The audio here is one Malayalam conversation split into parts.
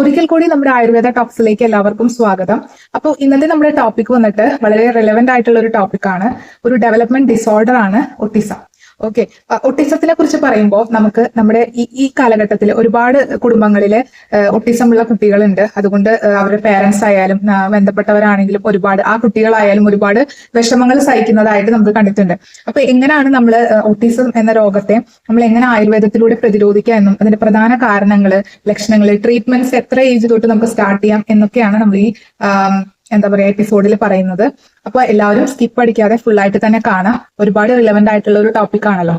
ഒരിക്കൽ കൂടി നമ്മുടെ ആയുർവേദ ടോക്സിലേക്ക് എല്ലാവർക്കും സ്വാഗതം. അപ്പോൾ ഇന്നത്തെ നമ്മുടെ ടോപ്പിക് വന്നിട്ട് വളരെ റെലവെന്റ് ആയിട്ടുള്ള ഒരു ടോപ്പിക്കാണ് ഒരു ഡെവലപ്മെന്റ് ഡിസോർഡർ ആണ് ഒട്ടിസം. ഓക്കെ ഒട്ടിസത്തിനെ കുറിച്ച് പറയുമ്പോൾ നമുക്ക് നമ്മുടെ ഈ ഈ കാലഘട്ടത്തിൽ ഒരുപാട് കുടുംബങ്ങളിൽ ഒട്ടിസം ഉള്ള കുട്ടികളുണ്ട്. അതുകൊണ്ട് അവരുടെ പേരൻസ് ആയാലും ബന്ധപ്പെട്ടവരാണെങ്കിലും ഒരുപാട് ആ കുട്ടികളായാലും ഒരുപാട് വിഷമങ്ങൾ സഹിക്കുന്നതായിട്ട് നമുക്ക് കണ്ടിട്ടുണ്ട്. അപ്പൊ എങ്ങനെയാണ് നമ്മൾ ഒട്ടിസം എന്ന രോഗത്തെ നമ്മൾ എങ്ങനെ ആയുർവേദത്തിലൂടെ പ്രതിരോധിക്കുക എന്നും അതിന്റെ പ്രധാന കാരണങ്ങൾ ലക്ഷണങ്ങൾ ട്രീറ്റ്മെന്റ്സ് എത്ര ഏജ് തൊട്ട് നമുക്ക് സ്റ്റാർട്ട് ചെയ്യാം എന്നൊക്കെയാണ് നമ്മൾ ഈ എന്താ പറയാ എപ്പിസോഡിൽ പറയുന്നത്. അപ്പൊ എല്ലാവരും സ്കിപ്പ് അടിക്കാതെ ഫുൾ ആയിട്ട് തന്നെ കാണാം. ഒരുപാട് റിലവന്റ് ആയിട്ടുള്ള ഒരു ടോപ്പിക് ആണല്ലോ.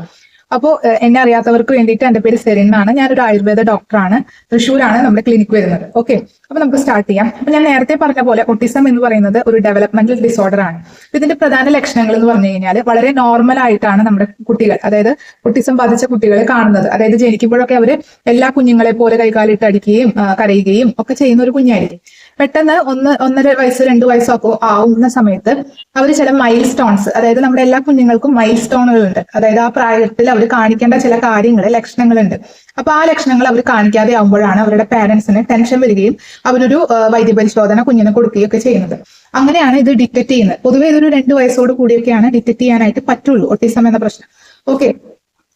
അപ്പോൾ എന്നെ അറിയാത്തവർക്ക് വേണ്ടിയിട്ട് എന്റെ പേര് സെറിൻ എന്നാണ്. ഞാനൊരു ആയുർവേദ ഡോക്ടറാണ് തൃശ്ശൂരാണ് നമ്മുടെ ക്ലിനിക്ക് വരുന്നത്. ഓക്കെ അപ്പൊ നമുക്ക് സ്റ്റാർട്ട് ചെയ്യാം. അപ്പൊ ഞാൻ നേരത്തെ പറഞ്ഞ പോലെ ഒട്ടിസം എന്ന് പറയുന്നത് ഒരു ഡെവലപ്മെന്റൽ ഡിസോർഡർ ആണ്. ഇതിന്റെ പ്രധാന ലക്ഷണങ്ങൾ എന്ന് പറഞ്ഞു കഴിഞ്ഞാൽ വളരെ നോർമൽ ആയിട്ടാണ് നമ്മുടെ കുട്ടികൾ അതായത് ഒട്ടിസം ബാധിച്ച കുട്ടികളെ കാണുന്നത്. അതായത് ജനിക്കുമ്പോഴൊക്കെ അവർ എല്ലാ കുഞ്ഞുങ്ങളെ പോലെ കൈകാലിട്ട് അടിക്കുകയും കരയുകയും ഒക്കെ ചെയ്യുന്ന ഒരു കുഞ്ഞായിരിക്കും. പെട്ടെന്ന് ഒന്ന് ഒന്നര വയസ്സ് രണ്ട് വയസ്സൊക്കെ ആവുന്ന സമയത്ത് അവർ ചില മൈൽ സ്റ്റോൺസ് അതായത് നമ്മുടെ എല്ലാ കുഞ്ഞുങ്ങൾക്കും മൈൽ സ്റ്റോണുകൾ ഉണ്ട് അതായത് ആ പ്രായത്തിൽ അവർ കാണിക്കേണ്ട ചില കാര്യങ്ങൾ ലക്ഷണങ്ങളുണ്ട്. അപ്പൊ ആ ലക്ഷണങ്ങൾ അവർ കാണിക്കാതെ ആവുമ്പോഴാണ് അവരുടെ പാരന്റ്സിന് ടെൻഷൻ വരികയും അവരൊരു വൈദ്യപരിശോധന കുഞ്ഞിനെ കൊടുക്കുകയൊക്കെ ചെയ്യുന്നത്. അങ്ങനെയാണ് ഇത് ഡിറ്റക്ട് ചെയ്യുന്നത്. പൊതുവെ ഇതൊരു രണ്ട് വയസ്സോട് കൂടിയൊക്കെയാണ് ഡിറ്റക്ട് ചെയ്യാനായിട്ട് പറ്റുള്ളൂ ഒട്ടിസം എന്ന പ്രശ്നം. ഓക്കെ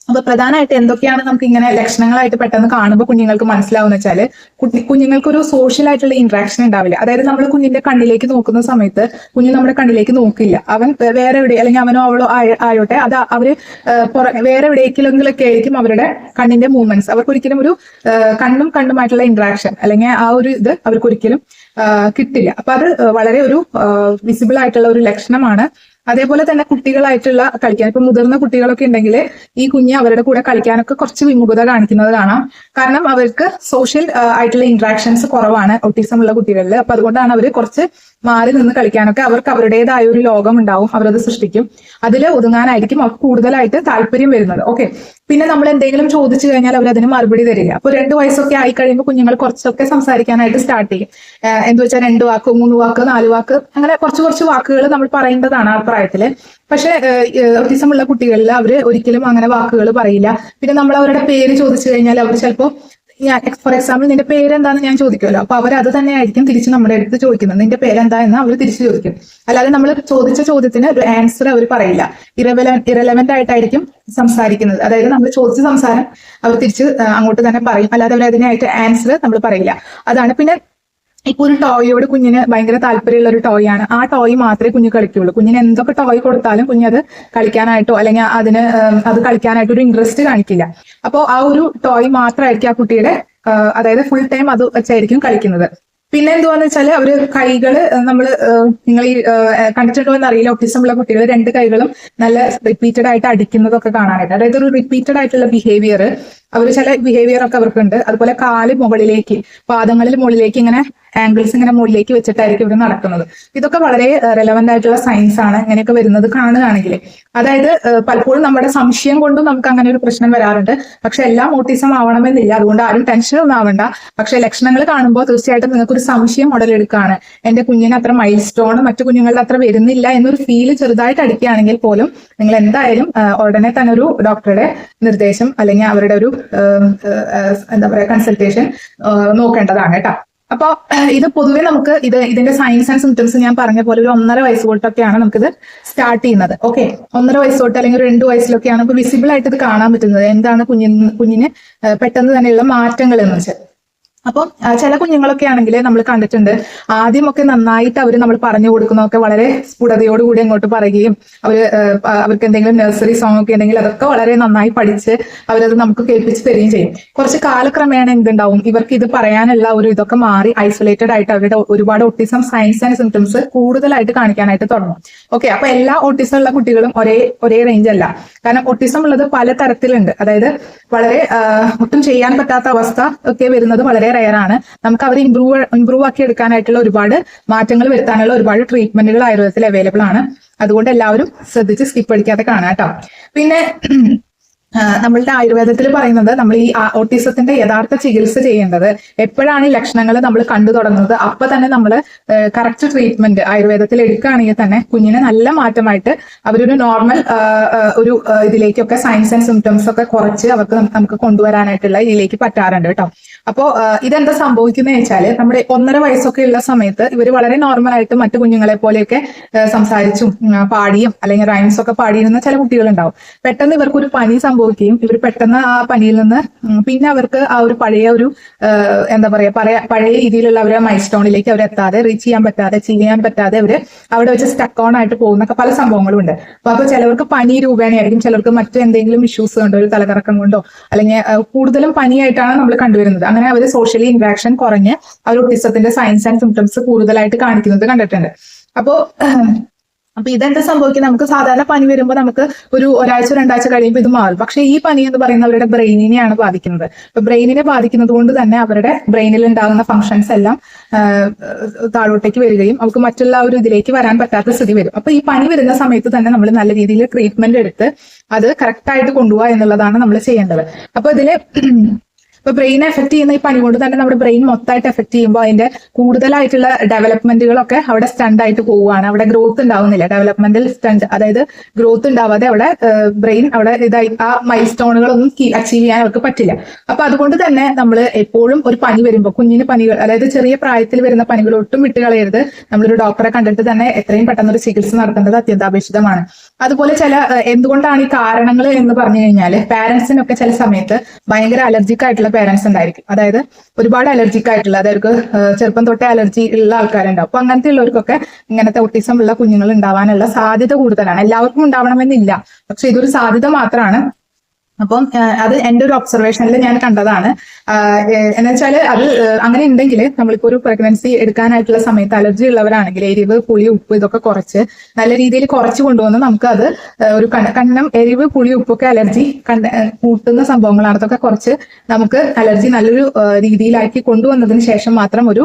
അപ്പൊ പ്രധാനമായിട്ട് എന്തൊക്കെയാണ് നമുക്ക് ഇങ്ങനെ ലക്ഷണങ്ങളായിട്ട് പെട്ടെന്ന് കാണുമ്പോൾ കുഞ്ഞുങ്ങൾക്ക് മനസ്സിലാവുന്ന കുട്ടി കുഞ്ഞുങ്ങൾക്ക് ഒരു സോഷ്യൽ ആയിട്ടുള്ള ഇന്ററാക്ഷൻ ഉണ്ടാവില്ല. അതായത് നമ്മൾ കുഞ്ഞിന്റെ കണ്ണിലേക്ക് നോക്കുന്ന സമയത്ത് കുഞ്ഞ് നമ്മുടെ കണ്ണിലേക്ക് നോക്കില്ല. അവൻ വേറെ എവിടെ അല്ലെങ്കിൽ അവനോ അവളോ ആയ- ആയോട്ടെ അത് അവർ വേറെ എവിടേക്കെങ്കിലൊക്കെ ആയിരിക്കും അവരുടെ കണ്ണിന്റെ മൂവ്മെന്റ്സ് അവർക്ക് ഒരിക്കലും ഒരു കണ്ണും കണ്ണുമായിട്ടുള്ള ഇന്ററാക്ഷൻ അല്ലെങ്കിൽ ആ ഒരു ഇത് അവർക്ക് ഒരിക്കലും കിട്ടില്ല. അപ്പൊ അത് വളരെ ഒരു വിസിബിൾ ആയിട്ടുള്ള ഒരു ലക്ഷണമാണ് അതേപോലെ തന്നെ കുട്ടികളായിട്ടുള്ള കളിക്കാൻ. ഇപ്പൊ മുതിർന്ന കുട്ടികളൊക്കെ ഉണ്ടെങ്കിൽ ഈ കുഞ്ഞ് അവരുടെ കൂടെ കളിക്കാനൊക്കെ കുറച്ച് വിമുഖത കാണിക്കുന്നത് കാണാം കാരണം അവർക്ക് സോഷ്യൽ ആയിട്ടുള്ള ഇന്ററാക്ഷൻസ് കുറവാണ് ഓട്ടിസം ഉള്ള കുട്ടികളിൽ അപ്പൊ അതുകൊണ്ടാണ് അവർ കുറച്ച് മാറി നിന്ന് കളിക്കാനൊക്കെ അവർക്ക് അവരുടേതായ ഒരു ലോകം ഉണ്ടാവും അവരത് സൃഷ്ടിക്കും. അതിൽ ഒതുങ്ങാനായിരിക്കും അവർക്ക് കൂടുതലായിട്ട് താല്പര്യം വരുന്നത്. ഓക്കെ പിന്നെ നമ്മൾ എന്തെങ്കിലും ചോദിച്ചു കഴിഞ്ഞാൽ അവർ അതിന് മറുപടി തരില്ല അപ്പൊ രണ്ട് വയസ്സൊക്കെ ആയി കഴിയുമ്പോൾ കുഞ്ഞുങ്ങൾ കുറച്ചൊക്കെ സംസാരിക്കാനായിട്ട് സ്റ്റാർട്ട് ചെയ്യും. എന്ത് വെച്ചാൽ രണ്ട് വാക്ക് മൂന്ന് വാക്ക് നാല് വാക്ക് അങ്ങനെ കുറച്ച് കുറച്ച് വാക്കുകൾ നമ്മൾ പറയേണ്ടതാണ് ആ പ്രായത്തിൽ പക്ഷെ ഓട്ടിസം കുട്ടികളിൽ അവർ ഒരിക്കലും അങ്ങനെ വാക്കുകൾ പറയില്ല. പിന്നെ നമ്മൾ അവരുടെ പേര് ചോദിച്ചു കഴിഞ്ഞാൽ അവർ ചിലപ്പോൾ ഞാൻ ഫോർ എക്സാമ്പിൾ നിന്റെ പേരെന്താന്ന് ഞാൻ ചോദിക്കുമല്ലോ. അപ്പൊ അവർ അത് തന്നെ ആയിരിക്കും തിരിച്ച് നമ്മുടെ അടുത്ത് ചോദിക്കുന്നത്. നിന്റെ പേരെന്താ എന്ന് അവർ തിരിച്ച് ചോദിക്കും. അല്ലാതെ നമ്മൾ ചോദിച്ച ചോദ്യത്തിന് ഒരു ആൻസർ അവർ പറയില്ല. ഇറവല ഇറലവന്റ് ആയിട്ടായിരിക്കും സംസാരിക്കുന്നത്. അതായത് നമ്മൾ ചോദിച്ച സംസാരം അവർ തിരിച്ച് അങ്ങോട്ട് തന്നെ പറയും. അല്ലാതെ അവർ അതിനായിട്ട് ആൻസർ നമ്മൾ പറയില്ല. അതാണ്. പിന്നെ ഇപ്പൊ ഒരു ടോയോട് കുഞ്ഞിന് ഭയങ്കര താല്പര്യമുള്ള ഒരു ടോയ് ആണ് ആ ടോയ് മാത്രമേ കുഞ്ഞ് കളിക്കുള്ളൂ. കുഞ്ഞിന് എന്തൊക്കെ ടോയ് കൊടുത്താലും കുഞ്ഞ് കുഞ്ഞത് കളിക്കാനായിട്ടോ അല്ലെങ്കിൽ അതിന് അത് കളിക്കാനായിട്ട് ഒരു ഇൻട്രസ്റ്റ് കാണിക്കില്ല. അപ്പോൾ ആ ഒരു ടോയ് മാത്രമായിരിക്കും ആ കുട്ടിയുടെ അതായത് ഫുൾ ടൈം അത് വെച്ചായിരിക്കും കളിക്കുന്നത്. പിന്നെ എന്തുവാന്ന് വെച്ചാൽ അവർ കൈകൾ നമ്മൾ നിങ്ങൾ ഈ കണ്ടിട്ടുണ്ടോ എന്ന് അറിയില്ല. ഒട്ടിസം ഉള്ള കുട്ടികൾ രണ്ട് കൈകളും നല്ല റിപ്പീറ്റഡ് ആയിട്ട് അടിക്കുന്നതൊക്കെ കാണാനായിട്ട്. അതായത് ഒരു റിപ്പീറ്റഡ് ആയിട്ടുള്ള ബിഹേവിയർ അവർ ചില ബിഹേവിയർ ഒക്കെ അവർക്കുണ്ട്. അതുപോലെ കാൽ മുകളിലേക്ക് പാദങ്ങളിൽ മുകളിലേക്ക് ഇങ്ങനെ ആംഗിൾസ് ഇങ്ങനെ മുകളിലേക്ക് വെച്ചിട്ടായിരിക്കും ഇവർ നടക്കുന്നത്. ഇതൊക്കെ വളരെ റെലവെന്റ് ആയിട്ടുള്ള സയൻസ് ആണ്. ഇങ്ങനെയൊക്കെ വരുന്നത് കാണുകയാണെങ്കിൽ. അതായത് പലപ്പോഴും നമ്മുടെ സംശയം കൊണ്ടും നമുക്ക് അങ്ങനെ ഒരു പ്രശ്നം വരാറുണ്ട്. പക്ഷെ എല്ലാം ഓട്ടിസം ആവണമെന്നില്ല. അതുകൊണ്ട് ആരും ടെൻഷൻ ഒന്നും ആവണ്ട. പക്ഷെ ലക്ഷണങ്ങൾ കാണുമ്പോൾ തീർച്ചയായിട്ടും നിങ്ങൾക്ക് ഒരു സംശയം ഉടലെടുക്കുകയാണ് എന്റെ കുഞ്ഞിന് അത്ര മൈൽ സ്റ്റോൺ മറ്റു കുഞ്ഞുങ്ങളുടെ അത്ര വരുന്നില്ല എന്നൊരു ഫീൽ ചെറുതായിട്ട് അടിക്കുകയാണെങ്കിൽ പോലും നിങ്ങൾ എന്തായാലും ഉടനെ തന്നെ ഒരു ഡോക്ടറുടെ നിർദ്ദേശം അല്ലെങ്കിൽ അവരുടെ ഒരു എന്താ പറയാ കൺസൾട്ടേഷൻ നോക്കേണ്ടതാണ് കേട്ടോ. അപ്പൊ ഇത് പൊതുവെ നമുക്ക് ഇത് ഇതിന്റെ സയൻസ് ആൻഡ് സിംറ്റംസ് ഞാൻ പറഞ്ഞ പോലെ ഒരു ഒന്നര വയസ്സ് തൊട്ടൊക്കെയാണ് നമുക്കിത് സ്റ്റാർട്ട് ചെയ്യുന്നത്. ഓക്കെ ഒന്നര വയസ്സ് തൊട്ട് അല്ലെങ്കിൽ രണ്ട് വയസ്സിലൊക്കെയാണ് നമുക്ക് വിസിബിൾ ആയിട്ട് ഇത് കാണാൻ പറ്റുന്നത്. എന്താണ് കുഞ്ഞിന് കുഞ്ഞിന് പെട്ടെന്ന് തന്നെയുള്ള മാറ്റങ്ങൾ എന്ന് വെച്ചാൽ. അപ്പം ചില കുഞ്ഞുങ്ങളൊക്കെ ആണെങ്കിൽ നമ്മൾ കണ്ടിട്ടുണ്ട്. ആദ്യമൊക്കെ നന്നായിട്ട് അവർ നമ്മൾ പറഞ്ഞു കൊടുക്കുന്നതൊക്കെ വളരെ സ്ഫുടതയോടുകൂടി അങ്ങോട്ട് പറയുകയും അവർ അവർക്ക് എന്തെങ്കിലും നഴ്സറി സോങ് ഒക്കെ ഉണ്ടെങ്കിൽ അതൊക്കെ വളരെ നന്നായി പഠിച്ച് അവരത് നമുക്ക് കേൾപ്പിച്ച് തരികയും ചെയ്യും. കുറച്ച് കാലക്രമേണ എന്തുണ്ടാവും? ഇവർക്ക് ഇത് പറയാനുള്ള ഒരു ഇതൊക്കെ മാറി ഐസൊലേറ്റഡ് ആയിട്ട് അവരുടെ ഒരുപാട് ഓട്ടിസം സയൻസ് ആൻഡ് സിംറ്റംസ് കൂടുതലായിട്ട് കാണിക്കാനായിട്ട് തുടങ്ങും. ഓക്കെ അപ്പൊ എല്ലാ ഓട്ടിസം ഉള്ള കുട്ടികളും ഒരേ ഒരേ റേഞ്ച് അല്ല. കാരണം ഓട്ടിസം ഉള്ളത് പല തരത്തിലുണ്ട് അതായത് വളരെ ഒട്ടും ചെയ്യാൻ പറ്റാത്ത അവസ്ഥ ഒക്കെ വരുന്നത് വളരെ റയർ ആണ്. നമുക്ക് അവരെ ഇമ്പ്രൂവ് ഇമ്പ്രൂവ് ആക്കി എടുക്കാനായിട്ടുള്ള ഒരുപാട് മാറ്റങ്ങൾ വരുത്താനുള്ള ഒരുപാട് ട്രീറ്റ്മെന്റുകൾ ആയുർവേദത്തിൽ അവൈലബിൾ ആണ്. അതുകൊണ്ട് എല്ലാവരും ശ്രദ്ധിച്ച് സ്കിപ്പ് അടിക്കാതെ കാണാം കേട്ടോ. പിന്നെ നമ്മളുടെ ആയുർവേദത്തിൽ പറയുന്നത് നമ്മൾ ഈ ഓട്ടിസത്തിന്റെ യഥാർത്ഥ ചികിത്സ ചെയ്യേണ്ടത് എപ്പോഴാണ് ഈ ലക്ഷണങ്ങൾ നമ്മൾ കണ്ടു തുടങ്ങുന്നത്. അപ്പൊ തന്നെ നമ്മൾ കറക്റ്റ് ട്രീറ്റ്മെന്റ് ആയുർവേദത്തിൽ എടുക്കുകയാണെങ്കിൽ തന്നെ കുഞ്ഞിന് നല്ല മാറ്റമായിട്ട് അവരൊരു നോർമൽ ഒരു ഇതിലേക്കൊക്കെ സയൻസ് ആൻഡ് സിംറ്റംസ് ഒക്കെ കുറച്ച് അവർക്ക് നമുക്ക് കൊണ്ടുവരാനായിട്ടുള്ള ഇതിലേക്ക് പറ്റാറുണ്ട് കേട്ടോ. അപ്പോൾ ഇതെന്താ സംഭവിക്കുന്നത് വെച്ചാൽ നമ്മുടെ ഒന്നര വയസ്സൊക്കെ ഉള്ള സമയത്ത് ഇവർ വളരെ നോർമൽ ആയിട്ട് മറ്റു കുഞ്ഞുങ്ങളെ പോലെയൊക്കെ സംസാരിച്ചും പാടിയും അല്ലെങ്കിൽ റൈംസ് ഒക്കെ പാടിയിരുന്ന ചില കുട്ടികളുണ്ടാവും. പെട്ടെന്ന് ഇവർക്ക് ഒരു പനി സംഭവിക്കുകയും ഇവർ പെട്ടെന്ന് ആ പനിയിൽ നിന്ന് പിന്നെ അവർക്ക് ആ ഒരു പഴയ ഒരു എന്താ പറയാ പറയാ പഴയ രീതിയിലുള്ള അവരെ മൈൽസ്റ്റോണിലേക്ക് അവർ എത്താതെ റീച്ച് ചെയ്യാൻ പറ്റാതെ ചെയ്യാൻ പറ്റാതെ അവർ അവിടെ വെച്ച് സ്റ്റക്ക് ഓൺ ആയിട്ട് പോകുന്ന പല സംഭവങ്ങളും ഉണ്ട് അപ്പൊ അപ്പൊ ചിലവർക്ക് പനി രൂപേണയായിരിക്കും ചിലർക്ക് മറ്റു എന്തെങ്കിലും ഇഷ്യൂസ് കൊണ്ടോ ഒരു തലകറക്കം കൊണ്ടോ അല്ലെങ്കിൽ കൂടുതലും പനിയായിട്ടാണ് നമ്മൾ കണ്ടുവരുന്നത്. അങ്ങനെ അവർ സോഷ്യലി ഇന്ററാക്ഷൻ കുറഞ്ഞ് അവർ ഒട്ടിസത്തിന്റെ സയൻസ് ആൻഡ് സിംറ്റംസ് കൂടുതലായിട്ട് കാണിക്കുന്നത് കണ്ടിട്ടുണ്ട്. അപ്പോ അപ്പൊ ഇതെന്താ സംഭവിക്കുന്നത് നമുക്ക് സാധാരണ പനി വരുമ്പോൾ നമുക്ക് ഒരു ഒരാഴ്ച രണ്ടാഴ്ച കഴിയുമ്പോൾ ഇത് മാറും. പക്ഷെ ഈ പനി എന്ന് പറയുന്നത് അവരുടെ ബ്രെയിനിനെയാണ് ബാധിക്കുന്നത്. അപ്പൊ ബ്രെയിനിനെ ബാധിക്കുന്നത് കൊണ്ട് തന്നെ അവരുടെ ബ്രെയിനിൽ ഉണ്ടാകുന്ന ഫങ്ഷൻസ് എല്ലാം താഴോട്ടേക്ക് വരികയും അവർക്ക് മറ്റുള്ള ഒരു ഇതിലേക്ക് വരാൻ പറ്റാത്ത സ്ഥിതി വരും. അപ്പൊ ഈ പനി വരുന്ന സമയത്ത് തന്നെ നമ്മൾ നല്ല രീതിയിൽ ട്രീറ്റ്മെന്റ് എടുത്ത് അത് കറക്റ്റ് ആയിട്ട് എന്നുള്ളതാണ് നമ്മൾ ചെയ്യേണ്ടത്. അപ്പൊ ഇതിൽ ഇപ്പൊ ബ്രെയിൻ എഫക്ട് ചെയ്യുന്ന ഈ പനി കൊണ്ട് തന്നെ നമ്മുടെ ബ്രെയിൻ മൊത്തമായിട്ട് എഫക്ട് ചെയ്യുമ്പോൾ അതിന്റെ കൂടുതലായിട്ടുള്ള ഡെവലപ്മെന്റുകളൊക്കെ അവിടെ സ്റ്റണ്ട് ആയിട്ട് പോവുകയാണ്. അവിടെ ഗ്രോത്ത് ഉണ്ടാവുന്നില്ല. ഡെവലപ്മെന്റിൽ സ്റ്റണ്ട് അതായത് ഗ്രോത്ത് ഉണ്ടാവാതെ അവിടെ ബ്രെയിൻ അവിടെ ഇതായി ആ മൈൽ സ്റ്റോണുകളൊന്നും അച്ചീവ് ചെയ്യാൻ അവർക്ക് പറ്റില്ല. അപ്പൊ അതുകൊണ്ട് തന്നെ നമ്മൾ എപ്പോഴും ഒരു പനി വരുമ്പോൾ കുഞ്ഞിന് പനികൾ അതായത് ചെറിയ പ്രായത്തിൽ വരുന്ന പനികൾ ഒട്ടും വിട്ട് കളയരുത്. നമ്മളൊരു ഡോക്ടറെ കണ്ടിട്ട് തന്നെ എത്രയും പെട്ടെന്ന് ഒരു ചികിത്സ നടത്തേണ്ടത് അത്യന്താപേക്ഷിതമാണ്. അതുപോലെ ചില എന്തുകൊണ്ടാണ് ഈ കാരണങ്ങൾ എന്ന് പറഞ്ഞു കഴിഞ്ഞാൽ പാരന്റ്സിനൊക്കെ ചില സമയത്ത് ഭയങ്കര അലർജിക് പാരന്റ്സ് ഉണ്ടായിരിക്കും. അതായത് ഒരുപാട് അലർജിക് ആയിട്ടുള്ള അതായത് ചെറുപ്പം തൊട്ടേ അലർജി ഉള്ള ആൾക്കാരുണ്ടാവും. അപ്പൊ അങ്ങനത്തെ ഉള്ളവർക്കൊക്കെ ഇങ്ങനത്തെ ഒട്ടിസം ഉള്ള കുഞ്ഞുങ്ങൾ ഉണ്ടാവാനുള്ള സാധ്യത കൂടുതലാണ്. എല്ലാവർക്കും ഉണ്ടാവണമെന്നില്ല. പക്ഷെ ഇതൊരു സാധ്യത മാത്രമാണ്. അപ്പം അത് എന്റെ ഒരു ഒബ്സർവേഷനിൽ ഞാൻ കണ്ടതാണ്. എന്ന് വെച്ചാൽ അത് അങ്ങനെ ഉണ്ടെങ്കിൽ നമ്മളിപ്പോൾ ഒരു പ്രഗ്നൻസി എടുക്കാനായിട്ടുള്ള സമയത്ത് അലർജി ഉള്ളവരാണെങ്കിൽ എരിവ് പുളി ഉപ്പ് ഇതൊക്കെ കുറച്ച് നല്ല രീതിയിൽ കുറച്ച് കൊണ്ടുവന്ന് നമുക്ക് അത് ഒരു കണ്ണ- എരിവ് പുളി ഉപ്പൊക്കെ അലർജി കണ്ട കൂട്ടുന്ന സംഭവങ്ങളാണ്. അതൊക്കെ കുറച്ച് നമുക്ക് അലർജി നല്ലൊരു രീതിയിലാക്കി കൊണ്ടുവന്നതിന് ശേഷം മാത്രം ഒരു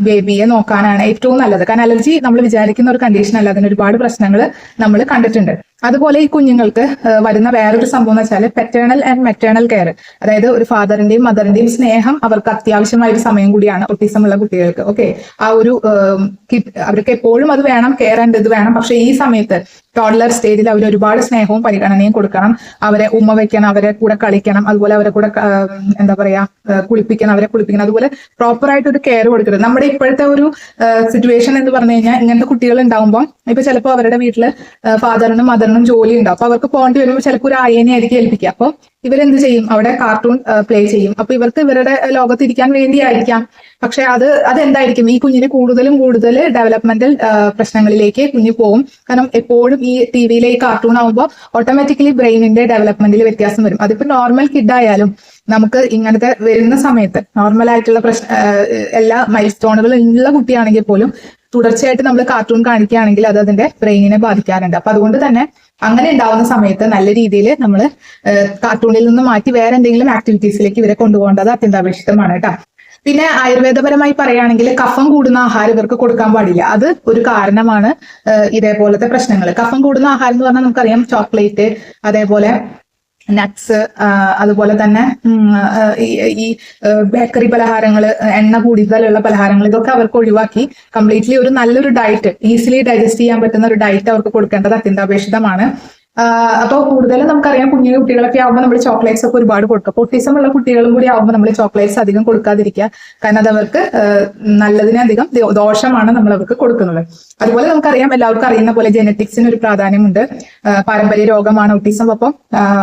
ബേബിയെ നോക്കാനാണ് ഏറ്റവും നല്ലത്. കാരണം അലർജി നമ്മൾ വിചാരിക്കുന്ന ഒരു കണ്ടീഷൻ അല്ല. അതിന് ഒരുപാട് പ്രശ്നങ്ങൾ നമ്മൾ കണ്ടിട്ടുണ്ട്. അതുപോലെ ഈ കുഞ്ഞുങ്ങൾക്ക് വരുന്ന വേറൊരു സംഭവം എന്ന് വെച്ചാൽ പെറ്റേണൽ ആൻഡ് മെറ്റേണൽ കെയർ അതായത് ഒരു ഫാദറിന്റെയും മദറിന്റെയും സ്നേഹം അവർക്ക് അത്യാവശ്യമായ ഒരു സമയം കൂടിയാണ് ഒട്ടിസം ഉള്ള കുട്ടികൾക്ക്. ഓക്കെ ആ ഒരു അവർക്ക് എപ്പോഴും അത് വേണം കെയർ ആൻഡ് ഇത് വേണം. പക്ഷെ ഈ സമയത്ത് ടോഡലർ സ്റ്റേജിൽ അവർ ഒരുപാട് സ്നേഹവും പരിഗണനയും കൊടുക്കണം. അവരെ ഉമ്മ വെക്കണം അവരെ കൂടെ കളിക്കണം അതുപോലെ അവരെ കൂടെ എന്താ പറയാ കുളിപ്പിക്കണം അവരെ കുളിപ്പിക്കണം. അതുപോലെ പ്രോപ്പർ ആയിട്ട് ഒരു കെയർ കൊടുക്കരുത്. നമ്മുടെ ഇപ്പോഴത്തെ ഒരു സിറ്റുവേഷൻ എന്ന് പറഞ്ഞു കഴിഞ്ഞാൽ ഇങ്ങനത്തെ കുട്ടികൾ ഉണ്ടാവുമ്പോൾ ഇപ്പൊ ചിലപ്പോൾ അവരുടെ വീട്ടിൽ ഫാദറിനും മദറിനും ജോലി ഉണ്ടാവും അപ്പൊ അവർക്ക് പോകേണ്ടി വരുമ്പോൾ ചിലപ്പോൾ ഒരു അയനെ ആയിരിക്കും ഏൽപ്പിക്കുക. അപ്പൊ ഇവരെന്ത് ചെയ്യും? അവിടെ കാർട്ടൂൺ പ്ലേ ചെയ്യും. അപ്പൊ ഇവർക്ക് ഇവരുടെ ലോകത്തിരിക്കാൻ വേണ്ടിയായിരിക്കാം. പക്ഷെ അത് അതെന്തായിരിക്കും? ഈ കുഞ്ഞിന് കൂടുതലും കൂടുതൽ ഡെവലപ്മെന്റൽ പ്രശ്നങ്ങളിലേക്ക് കുഞ്ഞ് പോകും. കാരണം എപ്പോഴും ഈ ടി വിയിലെ ഈ കാർട്ടൂൺ ആകുമ്പോൾ ഓട്ടോമാറ്റിക്കലി ബ്രെയിനിന്റെ ഡെവലപ്മെന്റിൽ വ്യത്യാസം വരും. അതിപ്പോ നോർമൽ കിഡ് ആയാലും നമുക്ക് ഇങ്ങനത്തെ വരുന്ന സമയത്ത് നോർമൽ ആയിട്ടുള്ള പ്രശ്ന എല്ലാ മൈൽ സ്റ്റോണുകളും ഉള്ള കുട്ടിയാണെങ്കിൽ പോലും തുടർച്ചയായിട്ട് നമ്മൾ കാർട്ടൂൺ കാണിക്കുകയാണെങ്കിൽ അത് അതിന്റെ ബ്രെയിനിനെ ബാധിക്കാറുണ്ട്. അപ്പൊ അതുകൊണ്ട് തന്നെ അങ്ങനെ ഉണ്ടാവുന്ന സമയത്ത് നല്ല രീതിയിൽ നമ്മൾ കാർട്ടൂണിൽ നിന്ന് മാറ്റി വേറെ എന്തെങ്കിലും ആക്ടിവിറ്റീസിലേക്ക് ഇവരെ കൊണ്ടുപോകേണ്ടത് അത്യന്താപേക്ഷിതമാണ് കേട്ടോ. പിന്നെ ആയുർവേദപരമായി പറയുകയാണെങ്കിൽ കഫം കൂടുന്ന ആഹാരം ഇവർക്ക് കൊടുക്കാൻ പാടില്ല. അത് ഒരു കാരണമാണ് ഇതേപോലത്തെ പ്രശ്നങ്ങൾ കഫം കൂടുന്ന ആഹാരം എന്ന് പറഞ്ഞാൽ നമുക്കറിയാം ചോക്ലേറ്റ് അതേപോലെ നട്ട്സ് അതുപോലെ തന്നെ ഈ- ബേക്കറി പലഹാരങ്ങൾ എണ്ണ കൂടുതലുള്ള പലഹാരങ്ങൾ ഇതൊക്കെ അവർക്ക് ഒഴിവാക്കി കംപ്ലീറ്റ്ലി ഒരു നല്ലൊരു ഡയറ്റ് ഈസിലി ഡൈജസ്റ്റ് ചെയ്യാൻ പറ്റുന്ന ഒരു ഡയറ്റ് അവർക്ക് കൊടുക്കേണ്ടത് അത്യന്താപേക്ഷിതമാണ്. അപ്പോൾ കൂടുതലും നമുക്കറിയാം കുഞ്ഞു കുട്ടികളൊക്കെ ആകുമ്പോൾ നമ്മൾ ചോക്ലേറ്റ്സ് ഒക്കെ ഒരുപാട് കൊടുക്കും. പൊട്ടിസം ഉള്ള കുട്ടികളും കൂടി ആകുമ്പോൾ നമ്മൾ ചോക്ലേറ്റ്സ് അധികം കൊടുക്കാതിരിക്കുക. കാരണം അത് അവർക്ക് ആ, നല്ലതിനധികം ദോഷമാണ് നമ്മൾ അവർക്ക് കൊടുക്കുന്നത്. അതുപോലെ നമുക്കറിയാം എല്ലാവർക്കും അറിയുന്ന പോലെ ജെനറ്റിക്സിന് ഒരു പ്രാധാന്യമുണ്ട്. പാരമ്പര്യ രോഗമാണ് ഒട്ടിസം. അപ്പം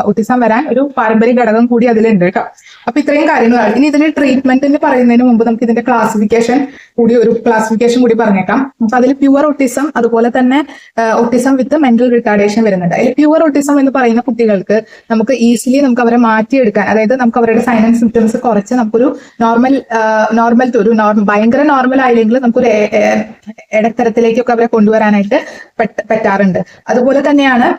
ഒട്ടിസം വരാൻ ഒരു പാരമ്പര്യ ഘടകം കൂടി അതിലുണ്ട് കേട്ടോ അപ്പൊ ഇത്രയും കാര്യങ്ങളാണ് ഇനി ഇതിന്റെ ട്രീറ്റ്മെന്റ് ട്രീറ്റ്മെന്റിന് പറയുന്നതിന് മുമ്പ് നമുക്ക് ഇതിന്റെ ക്ലാസിഫിക്കേഷൻ കൂടി ഒരു ക്ലാസിഫിക്കേഷൻ കൂടി പറഞ്ഞേക്കാം. അപ്പൊ അതിൽ പ്യുവർ ഒട്ടിസം അതുപോലെ തന്നെ ഒട്ടിസം വിത്ത് മെന്റൽ റിട്ടാർഡേഷൻ വരുന്നുണ്ട്. അതിൽ പ്യുവർ ഒട്ടിസം എന്ന് പറയുന്ന കുട്ടികൾക്ക് നമുക്ക് ഈസിലി നമുക്ക് അവരെ മാറ്റിയെടുക്കാൻ അതായത് നമുക്ക് അവരുടെ ആൻഡ് സിംറ്റംസ് കുറച്ച് നമുക്കൊരു നോർമൽ നോർമൽ ഒരു നോർമൽ ഭയങ്കര നോർമൽ ആയില്ലെങ്കിൽ നമുക്കൊരു ഇടത്തരത്തിലേക്കൊക്കെ അവരെ കൊണ്ടുവരാനായിട്ട് പറ്റ- പറ്റാറുണ്ട്. അതുപോലെ തന്നെയാണ്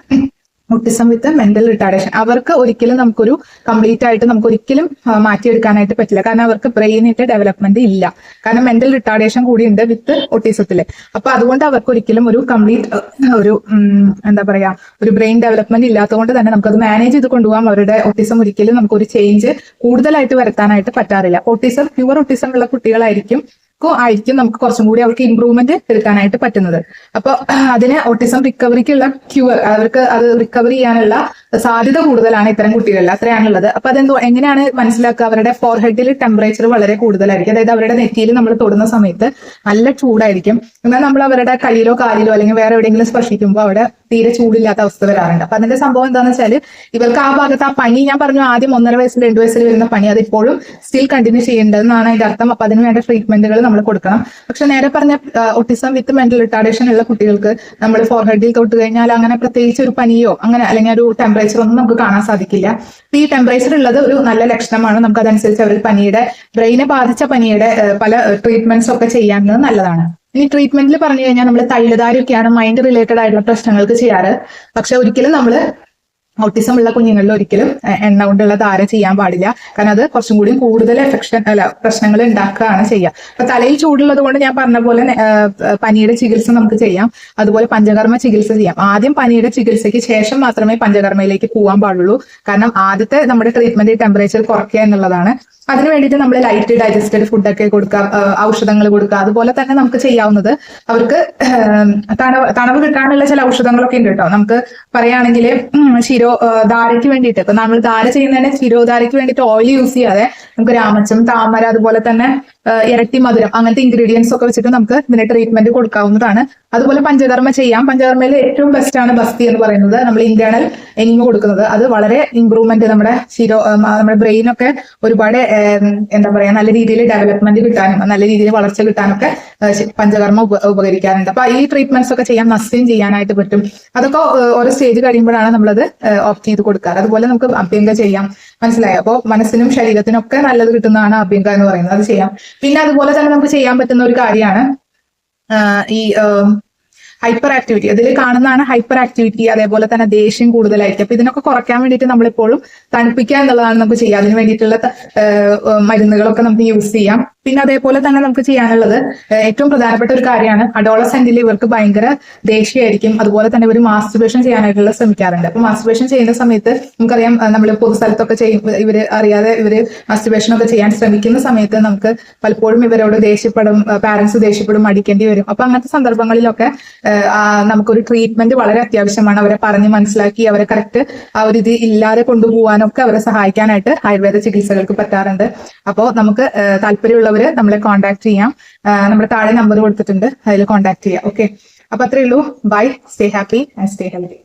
ഒട്ടിസം വിത്ത് മെന്റൽ റിട്ടാർഡേഷൻ അവർക്ക് ഒരിക്കലും നമുക്കൊരു കംപ്ലീറ്റ് ആയിട്ട് നമുക്ക് ഒരിക്കലും മാറ്റിയെടുക്കാനായിട്ട് പറ്റില്ല. കാരണം അവർക്ക് ബ്രെയിനിന്റെ ഡെവലപ്മെന്റ് ഇല്ല. കാരണം മെന്റൽ റിട്ടാർഡേഷൻ കൂടിയുണ്ട് വിത്ത് ഒട്ടിസത്തിൽ അപ്പൊ അതുകൊണ്ട് അവർക്ക് ഒരിക്കലും ഒരു കംപ്ലീറ്റ് ഒരു എന്താ പറയാ ഒരു ബ്രെയിൻ ഡെവലപ്മെന്റ് ഇല്ലാത്തതുകൊണ്ട് തന്നെ നമുക്കത് മാനേജ് ചെയ്ത് കൊണ്ടുപോകാം. അവരുടെ ഒട്ടിസം ഒരിക്കലും നമുക്കൊരു ചേഞ്ച് കൂടുതലായിട്ട് വരുത്താനായിട്ട് പറ്റാറില്ല. ഒട്ടിസം പ്യുവർ ഒട്ടിസം ഉള്ള കുട്ടികളായിരിക്കും ക്കോ ആയിരിക്കും നമുക്ക് കുറച്ചും കൂടി അവർക്ക് ഇമ്പ്രൂവ്മെന്റ് എടുക്കാനായിട്ട് പറ്റുന്നത്. അപ്പൊ അതിന് ഓട്ടിസം റിക്കവറിക്കുള്ള ക്യൂർ അവർക്ക് അത് റിക്കവർ ചെയ്യാനുള്ള സാധ്യത കൂടുതലാണ് ഇത്തരം കുട്ടികളിൽ. അത്രയാണുള്ളത്. അപ്പൊ അതെന്തോ എങ്ങനെയാണ് മനസ്സിലാക്കുക? അവരുടെ ഫോർഹെഡിൽ ടെമ്പറേച്ചർ വളരെ കൂടുതലായിരിക്കും. അതായത് അവരുടെ നെറ്റിയിൽ നമ്മൾ തൊടുന്ന സമയത്ത് നല്ല ചൂടായിരിക്കും. എന്നാൽ നമ്മൾ അവരുടെ കയ്യിലോ കാലിലോ അല്ലെങ്കിൽ വേറെ എവിടെയെങ്കിലും സ്പർശിക്കുമ്പോൾ അവിടെ തീരെ ചൂടില്ലാത്ത അവസ്ഥ വരാറുണ്ട്. അപ്പൊ അതിന്റെ സംഭവം എന്താണെന്ന് വെച്ചാൽ ഇവർക്ക് ആ ഭാഗത്ത് ആ പനി ഞാൻ പറഞ്ഞു ആദ്യം ഒന്നര വയസ്സിൽ രണ്ട് വയസ്സിൽ വരുന്ന പനി അത് ഇപ്പോഴും സ്റ്റിൽ കണ്ടിന്യൂ ചെയ്യേണ്ടതെന്നാണ് അതിന്റെ അർത്ഥം. അപ്പൊ അതിന് വേണ്ട ട്രീറ്റ്മെന്റുകൾ നമ്മൾ കൊടുക്കണം. പക്ഷെ നേരെ പറഞ്ഞ ഒട്ടിസം വിത്ത് മെന്റൽ റിട്ടാർഡേഷൻ ഉള്ള കുട്ടികൾക്ക് നമ്മൾ ഫോർഹെഡിൽ തൊട്ട് കഴിഞ്ഞാൽ അങ്ങനെ പ്രത്യേകിച്ച് ഒരു പനിയോ അങ്ങനെ അല്ലെങ്കിൽ ഒരു ടെമ്പറേച്ചർ ഒന്നും നമുക്ക് കാണാൻ സാധിക്കില്ല. ഈ ടെമ്പറേച്ചർ ഉള്ളത് ഒരു നല്ല ലക്ഷണമാണ്. നമുക്ക് അതനുസരിച്ച് അവർ പനിയുടെ ബ്രെയിനെ ബാധിച്ച പനിയുടെ പല ട്രീറ്റ്മെന്റ്സ് ഒക്കെ ചെയ്യാവുന്നത് നല്ലതാണ്. ഇനി ട്രീറ്റ്മെന്റിൽ പറഞ്ഞു കഴിഞ്ഞാൽ നമ്മൾ തൈലധാരൊക്കെയാണ് മൈൻഡ് റിലേറ്റഡ് ആയിട്ടുള്ള പ്രശ്നങ്ങൾക്ക് ചെയ്യാറ്. പക്ഷെ ഒരിക്കലും നമ്മൾ ഓട്ടിസം ഉള്ള കുഞ്ഞുങ്ങളിൽ ഒരിക്കലും എണ്ണ കൊണ്ടുള്ള ധാര ചെയ്യാൻ പാടില്ല. കാരണം അത് കുറച്ചും കൂടി കൂടുതൽ എഫക്ഷൻ അല്ല പ്രശ്നങ്ങൾ ഉണ്ടാക്കുകയാണ് ചെയ്യുക. അപ്പൊ തലയിൽ ചൂടുള്ളത് കൊണ്ട് ഞാൻ പറഞ്ഞ പോലെ പനിയുടെ ചികിത്സ നമുക്ക് ചെയ്യാം. അതുപോലെ പഞ്ചകർമ്മ ചികിത്സ ചെയ്യാം. ആദ്യം പനിയുടെ ചികിത്സയ്ക്ക് ശേഷം മാത്രമേ പഞ്ചകർമ്മയിലേക്ക് പോകാൻ പാടുള്ളൂ. കാരണം ആദ്യത്തെ നമ്മുടെ ട്രീറ്റ്മെന്റ് ടെമ്പറേച്ചർ കുറയ്ക്കുക എന്നുള്ളതാണ്. അതിന് വേണ്ടിയിട്ട് നമ്മൾ ലൈറ്റ് ഡൈജസ്റ്റഡ് ഫുഡൊക്കെ കൊടുക്കാം ഔഷധങ്ങൾ കൊടുക്കുക. അതുപോലെ തന്നെ നമുക്ക് ചെയ്യാവുന്നത് അവർക്ക് തണവ് തണവ് കിട്ടാനുള്ള ചില ഔഷധങ്ങളൊക്കെ ഉണ്ട് കേട്ടോ. നമുക്ക് പറയുകയാണെങ്കിൽ ശിരോ ആ, ധാരയ്ക്ക് വേണ്ടിയിട്ട്. ഇപ്പൊ നമ്മൾ ധാര ചെയ്യുന്നതിന് ശിരോധാരയ്ക്ക് വേണ്ടിയിട്ട് ഓയിൽ യൂസ് ചെയ്യാതെ നമുക്ക് രാമച്ചം താമര അതുപോലെ തന്നെ ഇരട്ടി മധുരം അങ്ങനത്തെ ഇൻഗ്രീഡിയൻസ് ഒക്കെ വെച്ചിട്ട് നമുക്ക് ഇതിന് ട്രീറ്റ്മെന്റ് കൊടുക്കാവുന്നതാണ്. അതുപോലെ പഞ്ചകർമ്മ ചെയ്യാം. പഞ്ചകർമ്മയിൽ ഏറ്റവും ബെസ്റ്റ് ആണ് ബസ്തി എന്ന് പറയുന്നത്. നമ്മൾ ഇന്റേണൽ എനിമ കൊടുക്കുന്നത്. അത് വളരെ ഇമ്പ്രൂവ്മെന്റ് നമ്മുടെ ശിരോ നമ്മുടെ ബ്രെയിനൊക്കെ ഒരുപാട് എന്താ പറയാ നല്ല രീതിയിൽ ഡെവലപ്മെന്റ് കിട്ടാനും നല്ല രീതിയിൽ വളർച്ച കിട്ടാനൊക്കെ പഞ്ചകർമ്മ ഉപ- ഉപകരിക്കാറുണ്ട്. അപ്പൊ ഈ ട്രീറ്റ്മെന്റ്സ് ഒക്കെ ചെയ്യാൻ നസ്യം ചെയ്യാനായിട്ട് പറ്റും. അതൊക്കെ ഓരോ സ്റ്റേജ് കഴിയുമ്പോഴാണ് നമ്മളത് ഓപ്റ്റ് ചെയ്ത് കൊടുക്കാറ്. അതുപോലെ നമുക്ക് അഭ്യങ്ക ചെയ്യാം. മനസ്സിലായോ? അപ്പോൾ മനസ്സിനും ശരീരത്തിനും ഒക്കെ നല്ലത് കിട്ടുന്നതാണ് അഭ്യങ്ക എന്ന് പറയുന്നത്. അത് ചെയ്യാം. പിന്നെ അതുപോലെ തന്നെ നമുക്ക് ചെയ്യാൻ പറ്റുന്ന ഒരു കാര്യമാണ് ഈ ഹൈപ്പർ ആക്ടിവിറ്റി അതിൽ കാണുന്നതാണ് ഹൈപ്പർ ആക്ടിവിറ്റി അതേപോലെ തന്നെ ദേഷ്യം കൂടുതലായിരിക്കും. അപ്പൊ ഇതിനൊക്കെ കുറയ്ക്കാൻ വേണ്ടിയിട്ട് നമ്മളെപ്പോഴും തണുപ്പിക്കുക എന്നുള്ളതാണ് നമുക്ക് ചെയ്യുക അതിന് വേണ്ടിയിട്ടുള്ള മരുന്നുകളൊക്കെ നമുക്ക് യൂസ് ചെയ്യാം. പിന്നെ അതേപോലെ തന്നെ നമുക്ക് ചെയ്യാനുള്ളത് ഏറ്റവും പ്രധാനപ്പെട്ട ഒരു കാര്യമാണ് അഡോളസെന്റിൽ ഇവർക്ക് ഭയങ്കര ദേഷ്യമായിരിക്കും. അതുപോലെ തന്നെ ഇവർ മാസ്റ്റുബേഷൻ ചെയ്യാനായിട്ടുള്ള ശ്രമിക്കാറുണ്ട്. അപ്പൊ മാസ്റ്റുബേഷൻ ചെയ്യുന്ന സമയത്ത് നമുക്കറിയാം നമ്മൾ പൊതുസ്ഥലത്തൊക്കെ ചെയ്യും ഇവർ അറിയാതെ ഇവർ മാസ്റ്റുബേഷൻ ഒക്കെ ചെയ്യാൻ ശ്രമിക്കുന്ന സമയത്ത് നമുക്ക് പലപ്പോഴും ഇവരോട് ദേഷ്യപ്പെടും പാരന്റ്സ് ദേഷ്യപ്പെടും അടിക്കേണ്ടി വരും. അപ്പൊ അങ്ങനത്തെ സന്ദർഭങ്ങളിലൊക്കെ നമുക്കൊരു ട്രീറ്റ്മെന്റ് വളരെ അത്യാവശ്യമാണ്. അവരെ പറഞ്ഞ് മനസ്സിലാക്കി അവരെ കറക്റ്റ് ആ ഒരു ഇത് ഇല്ലാതെ കൊണ്ടുപോകാനൊക്കെ അവരെ സഹായിക്കാനായിട്ട് ആയുർവേദ ചികിത്സകൾക്ക് പറ്റാറുണ്ട്. അപ്പോൾ നമുക്ക് ആഹ് താല്പര്യമുള്ളവര് നമ്മളെ കോൺടാക്ട് ചെയ്യാം. നമ്മുടെ താഴെ നമ്പർ കൊടുത്തിട്ടുണ്ട്. അതിൽ കോൺടാക്ട് ചെയ്യാം. ഓക്കെ അപ്പൊ അത്രേ ഉള്ളൂ. Bye stay happy and stay healthy